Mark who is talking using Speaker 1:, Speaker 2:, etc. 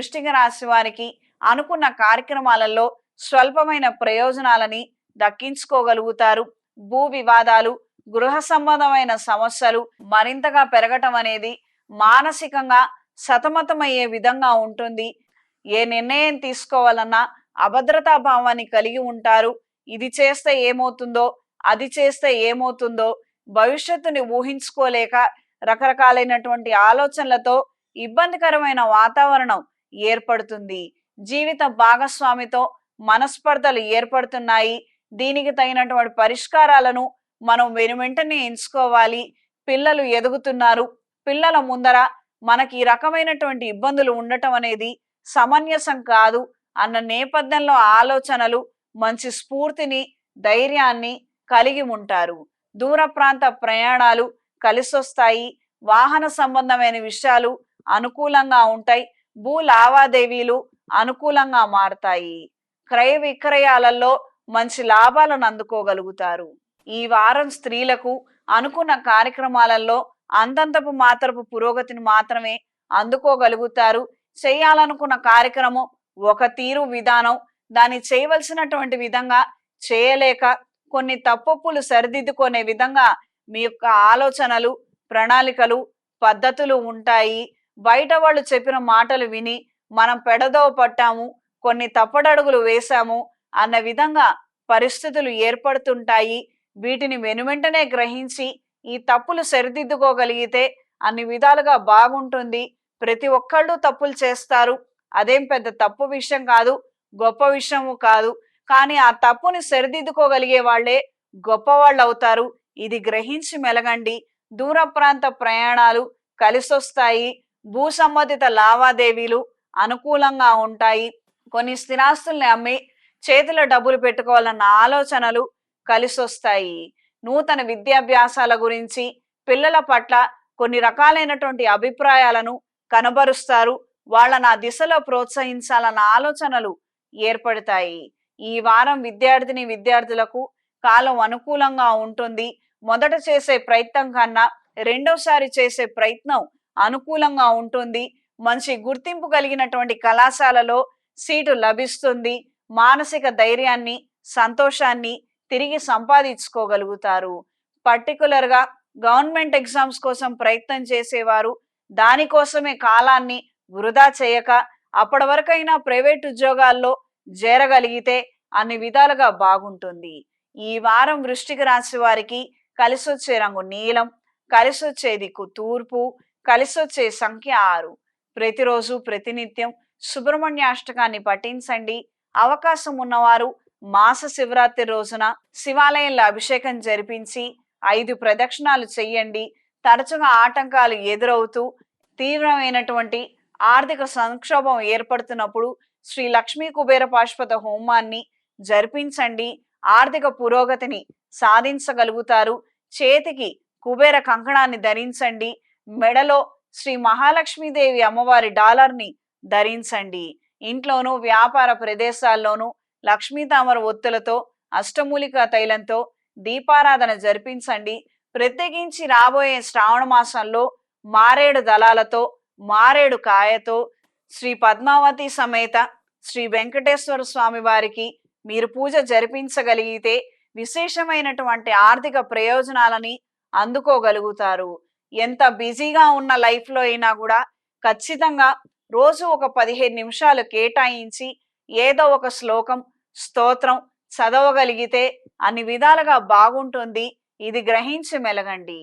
Speaker 1: వృష్టిక రాశి వారికి అనుకున్న కార్యక్రమాలలో స్వల్పమైన ప్రయోజనాలని దక్కించుకోగలుగుతారు. భూ వివాదాలు గృహ సంబంధమైన సమస్యలు మరింతగా పెరగటం అనేది మానసికంగా సతమతమయ్యే విధంగా ఉంటుంది. ఏ నిర్ణయం తీసుకోవాలన్నా అభద్రతా భావాన్ని కలిగి ఉంటారు. ఇది చేస్తే ఏమవుతుందో అది చేస్తే ఏమవుతుందో భవిష్యత్తుని ఊహించుకోలేక రకరకాలైనటువంటి ఆలోచనలతో ఇబ్బందికరమైన వాతావరణం ఏర్పడుతుంది. జీవిత భాగస్వామితో మనస్పర్ధలు ఏర్పడుతున్నాయి. దీనికి తగినటువంటి పరిష్కారాలను మనం వెనువెంటనే ఎంచుకోవాలి. పిల్లలు ఎదుగుతున్నారు. పిల్లల ముందర మనకి ఈ రకమైనటువంటి ఇబ్బందులు ఉండటం అనేది సమంజసం కాదు అన్న నేపథ్యంలో ఆలోచనలు మంచి స్ఫూర్తిని ధైర్యాన్ని కలిగి ఉంటారు. దూర ప్రాంత ప్రయాణాలు కలిసొస్తాయి. వాహన సంబంధమైన విషయాలు అనుకూలంగా ఉంటాయి. భూ లావాదేవీలు అనుకూలంగా మారతాయి. క్రయ విక్రయాలలో మంచి లాభాలను అందుకోగలుగుతారు. ఈ వారం స్త్రీలకు అనుకున్న కార్యక్రమాలలో అంతంతపు మాత్రపు పురోగతిని మాత్రమే అందుకోగలుగుతారు. చేయాలనుకున్న కార్యక్రమం ఒక తీరు విధానం. దాన్ని చేయవలసినటువంటి విధంగా చేయలేక కొన్ని తప్పప్పులు సరిదిద్దుకునే విధంగా మీ యొక్క ఆలోచనలు ప్రణాళికలు పద్ధతులు ఉంటాయి. బయట వాళ్ళు చెప్పిన మాటలు విని మనం పెడదవ పట్టాము కొన్ని తప్పడడుగులు వేశాము అన్న విధంగా పరిస్థితులు ఏర్పడుతుంటాయి. వీటిని వెనువెంటనే గ్రహించి ఈ తప్పులు సరిదిద్దుకోగలిగితే అన్ని విధాలుగా బాగుంటుంది. ప్రతి ఒక్కళ్ళు తప్పులు చేస్తారు. అదేం పెద్ద తప్పు విషయం కాదు గొప్ప విషయము కాదు. కానీ ఆ తప్పుని సరిదిద్దుకోగలిగే వాళ్ళే గొప్పవాళ్ళు అవుతారు ఇది గ్రహించి మెలగండి. దూర ప్రాంత ప్రయాణాలు కలిసొస్తాయి. భూ సంబంధిత లావాదేవీలు అనుకూలంగా ఉంటాయి. కొన్ని స్థిరాస్తుల్ని అమ్మి చేతిలో డబ్బులు పెట్టుకోవాలన్న ఆలోచనలు కలిసొస్తాయి. నూతన విద్యాభ్యాసాల గురించి పిల్లల పట్ల కొన్ని రకాలైనటువంటి అభిప్రాయాలను కనబరుస్తారు. వాళ్ళని ఆ దిశలో ప్రోత్సహించాలన్న ఆలోచనలు ఏర్పడతాయి. ఈ వారం విద్యార్థిని విద్యార్థులకు కాలం అనుకూలంగా ఉంటుంది. మొదట చేసే ప్రయత్నం కన్నా రెండోసారి చేసే ప్రయత్నం అనుకూలంగా ఉంటుంది. మంచి గుర్తింపు కలిగినటువంటి కళాశాలలో సీటు లభిస్తుంది. మానసిక ధైర్యాన్ని సంతోషాన్ని తిరిగి సంపాదించుకోగలుగుతారు. పర్టికులర్గా గవర్నమెంట్ ఎగ్జామ్స్ కోసం ప్రయత్నం చేసేవారు దానికోసమే కాలాన్ని వృధా చేయక అప్పటి వరకైనా ప్రైవేట్ ఉద్యోగాల్లో చేరగలిగితే అన్ని విధాలుగా బాగుంటుంది. ఈ వారం వృష్టికి రాశి వారికి కలిసొచ్చే రంగు నీలం కలిసొచ్చే దిక్కు తూర్పు కలిసొచ్చే సంఖ్య ఆరు. ప్రతిరోజు ప్రతినిత్యం సుబ్రహ్మణ్యాష్టకాన్ని పఠించండి. అవకాశం ఉన్నవారు మాస శివరాత్రి రోజున శివాలయంలో అభిషేకం జరిపించి ఐదు ప్రదక్షిణాలు చెయ్యండి. తరచుగా ఆటంకాలు ఎదురవుతూ తీవ్రమైనటువంటి ఆర్థిక సంక్షోభం ఏర్పడుతున్నప్పుడు శ్రీ లక్ష్మీ కుబేర పాశ్వత హోమాన్ని జరిపించండి. ఆర్థిక పురోగతిని సాధించగలుగుతారు. చేతికి కుబేర కంకణాన్ని ధరించండి. మెడలో శ్రీ మహాలక్ష్మీదేవి అమ్మవారి డాలర్ని ధరించండి. ఇంట్లోనూ వ్యాపార ప్రదేశాల్లోనూ లక్ష్మీ తామర ఒత్తులతో అష్టమూలిక తైలంతో దీపారాధన జరిపించండి. ప్రత్యేకించి రాబోయే శ్రావణ మాసంలో మారేడు దళాలతో మారేడు కాయతో శ్రీ పద్మావతి సమేత శ్రీ వెంకటేశ్వర స్వామి వారికి మీరు పూజ జరిపించగలిగితే విశేషమైనటువంటి ఆర్థిక ప్రయోజనాలని అందుకోగలుగుతారు. ఎంత బిజీగా ఉన్న లైఫ్లో అయినా కూడా ఖచ్చితంగా రోజు ఒక పదిహేను నిమిషాలు కేటాయించి ఏదో ఒక శ్లోకం స్తోత్రం చదవగలిగితే అన్ని విధాలుగా బాగుంటుంది. ఇది గ్రహించి మెలగండి.